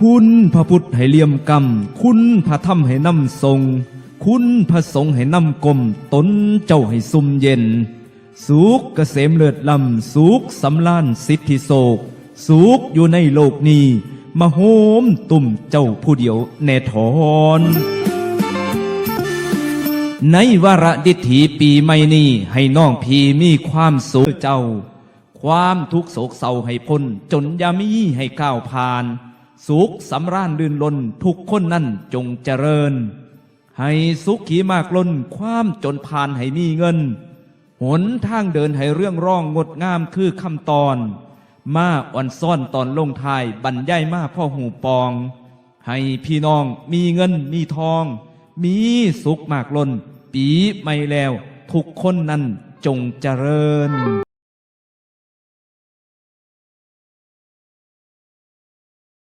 คุณพระพุทธให้เลี่ยมกรรมคุณพระธรรมให้นำทรง คุณพระสงฆ์ให้นำกลมตนเจ้าให้ซุ่มเย็น สุขเกษมเลิศลำสุขสำลานสิทธิโศก สุขอยู่ในโลกนี้มาโหมตุ่มเจ้าผู้เดียวแน่ทอนในวาระดิถีปีใหม่นี้ให้น้องพีมีความสุขเจ้า ความทุกโศกเศร้าให้พ้นจนยามีให้ก้าวผ่าน สุขสำราญลื่นลนทุกคนนั่นจงเจริญ ให้สุขขีมากล้นความจนผ่านให้มีเงิน หนทางเดินให้เรื่องร่องงดงามคือคำตอน มาอ่อนซ่อนตอนลงทายบรรยายมาพ่อหูปอง ให้พี่น้องมีเงินมีทอง มีสุขมากล้น ปีไม่แล้ว ทุกคนนั้นจงเจริญ